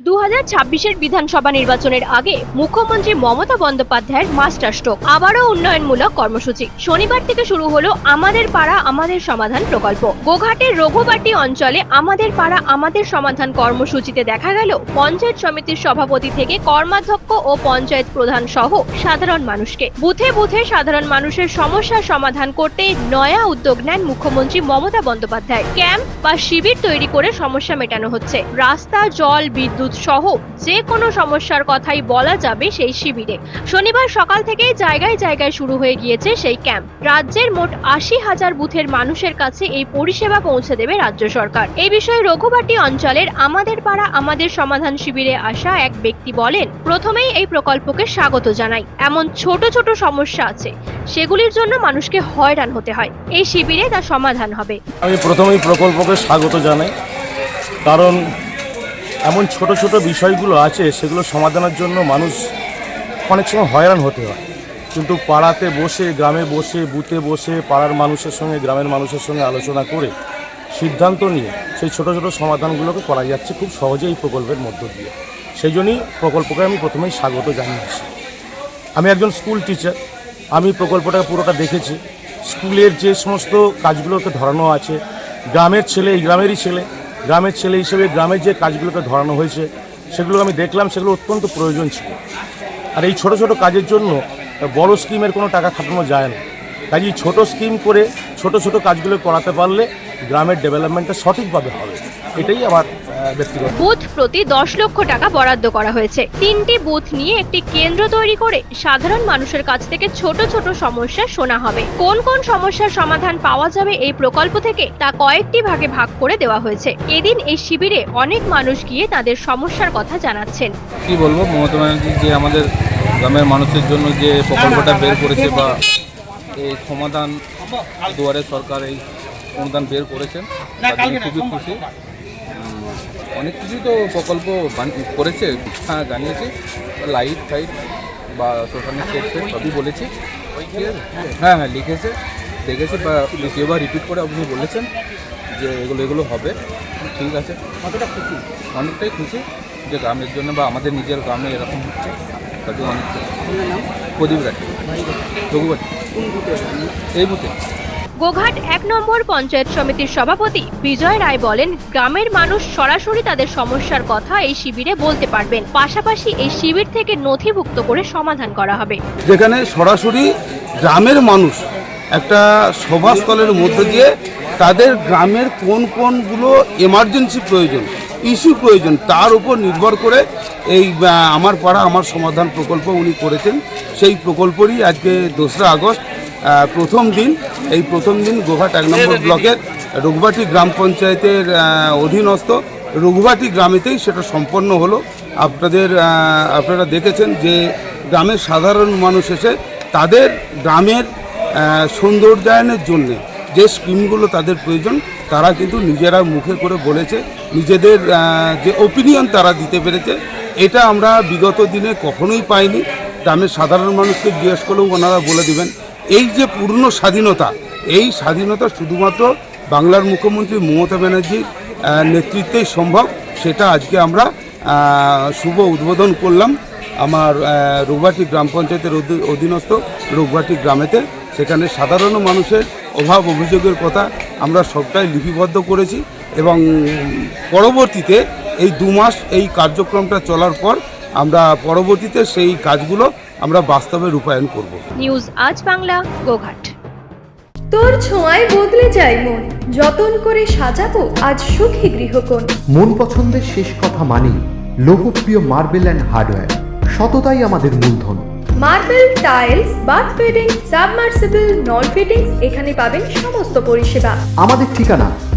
দু হাজার বিধানসভা নির্বাচনের আগে মুখ্যমন্ত্রী মমতা বন্দ্যোপাধ্যায়ের মাস্টার স্ট্রোক। আবারও উন্নয়নমূলক কর্মসূচি। শনিবার থেকে শুরু হলো আমাদের পাড়া, আমাদের সমাধান প্রকল্প। গোঘাটের রঘুবাটি অঞ্চলে আমাদের পাড়া, আমাদের সমাধান কর্মসূচিতে দেখা গেল পঞ্চায়েত সমিতির সভাপতি থেকে কর্মাধ্যক্ষ ও পঞ্চায়েত প্রধান সহ সাধারণ মানুষকে। বুথে বুথে সাধারণ মানুষের সমস্যার সমাধান করতে নয়া উদ্যোগ নেন মুখ্যমন্ত্রী মমতা বন্দ্যোপাধ্যায়। ক্যাম্প বা শিবির তৈরি করে সমস্যা মেটানো হচ্ছে। রাস্তা, জল, বিদ্যুৎ সহ যে কোনো সমস্যার কথাই বলা যাবে সেই শিবিরে। শনিবার সকাল থেকেই জায়গায় জায়গায় শুরু হয়ে গিয়েছে সেই ক্যাম্প। রাজ্যের মোট আশি হাজার বুথের মানুষের কাছে এই পরিষেবা পৌঁছে দেবে রাজ্য সরকার। এই বিষয়ে রঘুবাটি অঞ্চলের আমাদের পাড়া আমাদের সমাধান শিবিরে আসা এক ব্যক্তি বলেন, প্রথমেই এই প্রকল্পকে স্বাগত জানাই। এমন ছোট ছোট সমস্যা আছে, সেগুলির জন্য মানুষকে হয়রান হতে হয়। এই শিবিরে তা সমাধান হবে। আমি প্রথমেই প্রকল্পকে স্বাগত জানাই। কারণ এমন ছোট ছোট বিষয়গুলো আছে, সেগুলো সমাধানের জন্য মানুষ অনেক সময় হয়রান হতে হয়। কিন্তু পাড়াতে বসে, গ্রামে বসে, বুথে বসে, পাড়ার মানুষের সঙ্গে, গ্রামের মানুষের সঙ্গে আলোচনা করে সিদ্ধান্ত নিয়ে সেই ছোট ছোট সমাধানগুলোকে করা যাচ্ছে খুব সহজে এই প্রকল্পের মধ্য দিয়ে। সেই জন্যই প্রকল্পকে আমি প্রথমেই স্বাগত জানিয়েছি। আমি একজন স্কুল টিচার। আমি প্রকল্পটা পুরোটা দেখেছি। স্কুলের যে সমস্ত কাজগুলোকে ধরানো আছে, গ্রামের ছেলে, এই গ্রামেরই ছেলে গ্রামের ছেলে হিসেবে গ্রামের যে কাজগুলোকে ধরানো হয়েছে সেগুলো আমি দেখলাম, সেগুলো অত্যন্ত প্রয়োজন ছিল। আর এই ছোট ছোট কাজের জন্য বড় স্কিমের কোনো টাকা খাটানো যায় না। কাজেই ছোট স্কিম করে ছোট ছোট কাজগুলো করাতে পারলে গ্রামের ডেভেলপমেন্টটা সঠিকভাবে হবে। এটাই আমার বুথ প্রতি দশ লক্ষ টাকা বরাদ্দ করা হয়েছে। তিনটি বুথ নিয়ে একটি কেন্দ্র তৈরি করে সাধারণ মানুষের কাছ থেকে ছোট ছোট সমস্যা শোনা হবে। কোন কোন সমস্যার সমাধান পাওয়া যাবে এই প্রকল্প থেকে তা কয়েকটি ভাগে ভাগ করে দেওয়া হয়েছে। এদিন এই শিবিরে অনেক মানুষ গিয়ে তাদের সমস্যার কথা জানাচ্ছেন। কি বলব মমতা ব্যানার্জি যে আমাদের গ্রামের মানুষের জন্য যে প্রকল্পটা বের করেছে বা এই সমাধান দুয়ারে সরকার এই অনুদান বের করেছেন খুবই খুশি। অনেক কিছুই তো প্রকল্প করেছে হ্যাঁ জানিয়েছি। লাইট ফাইট বা সোশ্যাল সেট ফেট সবই বলেছে। হ্যাঁ হ্যাঁ লিখেছে দেখেছে বা দ্বিতীয়বার রিপিট করে আপনি বলেছেন যে এগুলো এগুলো হবে। ঠিক আছে। কতটা খুশি? অনেকটাই খুশি যে গ্রামের জন্য বা আমাদের নিজের গ্রামে এরকম হচ্ছে। তাতে অনেক খুশি। প্রদীপ রাখি রঘুবাটি এই বুথে। গোঘাট এক নম্বর পঞ্চায়েত সমিতির সভাপতি বিজয় রায় বলেন, গ্রামের মানুষ সরাসরি তাদের সমস্যার কথা এই শিবিরে বলতে পারবেন। পাশাপাশি এই শিবির থেকে নথিভুক্ত করে সমাধান করা হবে। যেখানে সরাসরি গ্রামের মানুষ একটা সভাস্থলের মধ্যে দিয়ে তাদের গ্রামের কোন কোনগুলো এমার্জেন্সি প্রয়োজন ইস্যু প্রয়োজন, তার উপর নির্ভর করে এই আমার পাড়া, আমার সমাধান প্রকল্প উনি করেছেন। সেই প্রকল্পেরই আজকে দোসরা আগস্ট প্রথম দিন এই প্রথম দিন গোঘাট এক নম্বর ব্লকের রঘুবাটি গ্রাম পঞ্চায়েতের অধীনস্থ। রঘুবাটি গ্রামেতেই সেটা সম্পন্ন হলো। আপনাদের আপনারা দেখেছেন যে গ্রামের সাধারণ মানুষ এসে তাদের গ্রামের সৌন্দর্যায়নের জন্য যে স্কিমগুলো তাদের প্রয়োজন তারা কিন্তু নিজেরা মুখে করে বলেছে। নিজেদের যে ওপিনিয়ন তারা দিতে পেরেছে এটা আমরা বিগত দিনে কখনোই পাইনি। গ্রামের সাধারণ মানুষকে জিজ্ঞেস করলেও ওনারা বলে দিবেন। এই যে পূর্ণ স্বাধীনতা এই স্বাধীনতা শুধুমাত্র বাংলার মুখ্যমন্ত্রী মমতা ব্যানার্জির নেতৃত্বেই সম্ভব সেটা আজকে আমরা শুভ উদ্বোধন করলাম আমার আহ, রঘুবাটি গ্রাম পঞ্চায়েতের অধীনস্থ রঘুবাটি গ্রামেতে। সেখানে সাধারণ মানুষের অভাব অভিযোগের কথা আমরা সবটাই লিপিবদ্ধ করেছি এবং পরবর্তীতে এই দু মাস এই কার্যক্রমটা চলার পর আমরা পরবর্তীতে সেই কাজগুলো আমরা বাস্তবে রূপায়ণ করব। নিউজ আজ বাংলা গোঘাট। তোর ছোঁয়ায় বদলে যায় মন যতন করে সাজাবো আজ সুখী গৃহকোণ। মন পছন্দের শেষ কথা মানি লোকপ্রিয় মার্বেল অ্যান্ড হার্ডওয়্যার সততাই আমাদের মূলধন। Marble tiles bath fitting submersible নল ফিটিংস এখানে পাবেন সমস্ত পরিষেবা। আমাদের ঠিকানা